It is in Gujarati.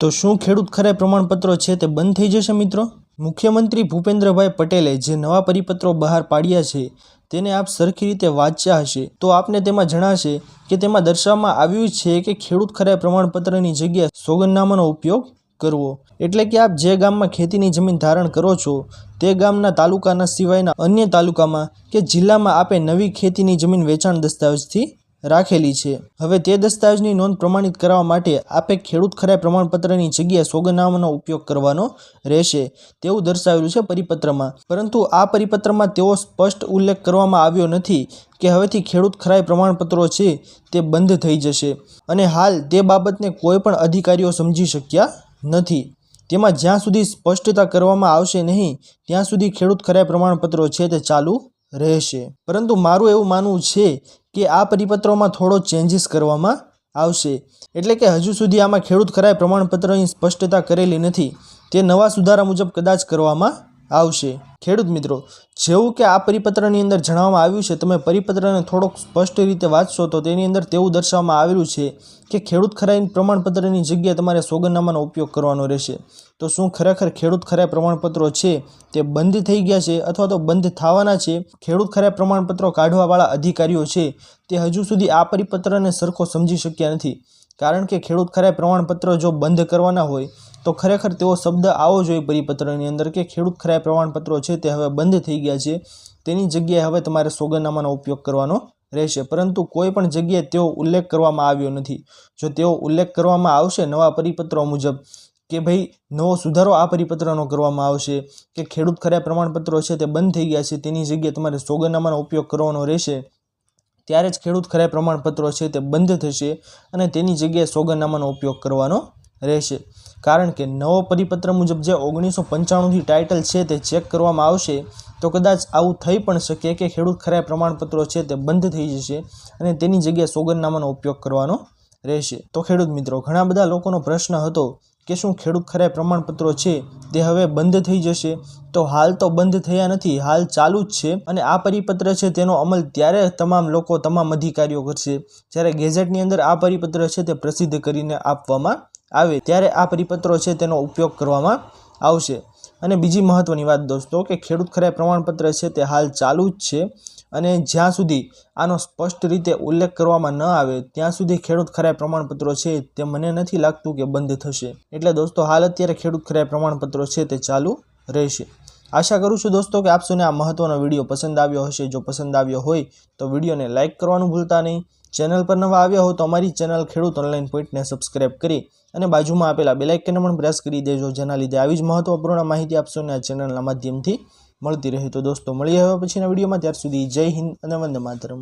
તો શું ખેડૂત ખરાઈ પ્રમાણપત્રો છે તે બંધ થઈ જશે મિત્રો? મુખ્યમંત્રી ભૂપેન્દ્રભાઈ પટેલે જે નવા પરિપત્રો બહાર પાડ્યા છે, તેને આપ સરખી રીતે વાંચ્યા હશે. તો આપને તેમાં જણાશે કે તેમાં દર્શાવવામાં આવ્યું છે કે ખેડૂત ખરાઈ પ્રમાણપત્રની જગ્યાએ સોગંદનામાનો ઉપયોગ કરવો. એટલે કે આપ જે ગામમાં ખેતીની જમીન ધારણ કરો છો, તે ગામના તાલુકાના સિવાયના અન્ય તાલુકામાં કે જિલ્લામાં આપે નવી ખેતીની જમીન વેચાણ દસ્તાવેજથી રાખેલી છે. હવે તે દસ્તાવેજની નોંધ પ્રમાણિત કરવા માટે આપે ખેડૂત ખરાઈ પ્રમાણપત્રની જગ્યાએ સોગનામાનો ઉપયોગ કરવાનો રહેશે. તેવું દર્શાવેલું છે પરિપત્રમાં. પરંતુ આ પરિપત્રમાં તેવો સ્પષ્ટ ઉલ્લેખ કરવામાં આવ્યો નથી કે હવેથી ખેડૂત ખરાઈ પ્રમાણપત્રો છે તે બંધ થઈ જશે. અને હાલ તે બાબતને કોઈ પણ અધિકારીઓ સમજી શક્યા નથી. તેમાં જ્યાં સુધી સ્પષ્ટતા કરવામાં આવશે નહીં, ત્યાં સુધી ખેડૂત ખરાઈ પ્રમાણપત્રો છે તે ચાલુ રહેશે. પરંતુ મારું એવું માનવું છે કે આ પરિપત્રોમાં થોડો ચેન્જીસ કરવામાં આવશે. એટલે કે હજુ સુધી આમાં ખેડૂત ખરાય પ્રમાણપત્રની સ્પષ્ટતા કરેલી નથી. તે નવા સુધારા મુજબ કદાચ કરવામાં આવશે. ખેડૂત મિત્રો, જેવું કે આ પરિપત્રની અંદર જણાવવામાં આવ્યું છે, તમે પરિપત્રને થોડોક સ્પષ્ટ રીતે વાંચશો તો તેની અંદર તેવું દર્શાવવામાં આવેલું છે કે ખેડૂત ખરાઈ પ્રમાણપત્રની જગ્યાએ તમારે સોગંદનામાનો ઉપયોગ કરવાનો રહેશે. તો શું ખરેખર ખેડૂત ખરાઈ પ્રમાણપત્રો છે? તે બંધ થઈ ગયા છે અથવા તો બંધ થવાના છે? ખેડૂત ખરાઈ પ્રમાણપત્રો કાઢવાવાળા અધિકારીઓ છે, તે હજુ સુધી આ પરિપત્રને સરખો સમજી શક્યા નથી. કારણ કે ખેડૂત ખરાઈ પ્રમાણપત્ર જો બંધ કરવાના હોય તો ખરેખર તેવો શબ્દ આવો જોઈએ પરિપત્રની અંદર કે ખેડૂત ખરાય પ્રમાણપત્રો છે તે હવે બંધ થઈ ગયા છે. તેની જગ્યાએ હવે તમારે સોગંદનામાનો ઉપયોગ કરવાનો રહેશે. પરંતુ કોઈ પણ જગ્યાએ તેઓ ઉલ્લેખ કરવામાં આવ્યો નથી. જો તેઓ ઉલ્લેખ કરવામાં આવશે નવા પરિપત્રો મુજબ કે ભાઈ નવો સુધારો આ પરિપત્રનો કરવામાં આવશે કે ખેડૂત ખરાય પ્રમાણપત્રો છે તે બંધ થઈ ગયા છે તેની જગ્યાએ તમારે સોગંદનામાનો ઉપયોગ કરવાનો રહેશે, ત્યારે જ ખેડૂત ખરાય પ્રમાણપત્રો છે તે બંધ થશે અને તેની જગ્યાએ સોગંદનામાનો ઉપયોગ કરવાનો રહેશે. કારણ કે નવો પરિપત્ર મુજબ જે ઓગણીસો પંચાણુંથી ટાઇટલ છે તે ચેક કરવામાં આવશે, તો કદાચ આવું થઈ પણ શકે કે ખેડૂત ખરાય પ્રમાણપત્રો છે તે બંધ થઈ જશે અને તેની જગ્યાએ સોગંદનામાનો ઉપયોગ કરવાનો રહેશે. તો ખેડૂત મિત્રો, ઘણા બધા લોકોનો પ્રશ્ન હતો કે શું ખેડૂત ખરાય પ્રમાણપત્રો છે તે હવે બંધ થઈ જશે? તો હાલ તો બંધ થયા નથી, હાલ ચાલુ જ છે અને આ પરિપત્ર છે તેનો અમલ ત્યારે તમામ લોકો તમામ અધિકારીઓ કરશે. જ્યારે ગેઝેટની અંદર આ પરિપત્ર છે તે પ્રસિદ્ધ કરીને આપવામાં આવે, ત્યારે આ પરિપત્રો છે તેનો ઉપયોગ કરવામાં આવશે. અને બીજી મહત્ત્વની વાત દોસ્તો કે ખેડૂત ખરાઈ પ્રમાણપત્ર છે તે હાલ ચાલુ જ છે અને જ્યાં સુધી આનો સ્પષ્ટ રીતે ઉલ્લેખ કરવામાં ન આવે, ત્યાં સુધી ખેડૂત ખરાઈ પ્રમાણપત્રો છે તે મને નથી લાગતું કે બંધ થશે. એટલે દોસ્તો હાલ અત્યારે ખેડૂત ખરાઈ પ્રમાણપત્રો છે તે ચાલુ રહેશે. આશા કરું છું દોસ્તો કે આપ સૌને આ મહત્ત્વનો વીડિયો પસંદ આવ્યો હશે. જો પસંદ આવ્યો હોય તો વિડીયોને લાઇક કરવાનું ભૂલતા નહીં. ચેનલ પર નવા આવ્યા હો તો અમારી ચેનલ ખેડૂત ઓનલાઈન પોઈન્ટને સબસ્ક્રાઇબ કરી અને બાજુમાં આપેલા બેલાઇકનને પણ પ્રેસ કરી દેજો. જેના લીધે આવી જ મહત્વપૂર્ણ માહિતી આપ સૌને આ ચેનલના માધ્યમથી મળતી રહે. તો દોસ્તો, મળીએ હવે પછીના વિડીયોમાં. ત્યાર સુધી જય હિન્દ અને વંદે માતરમ.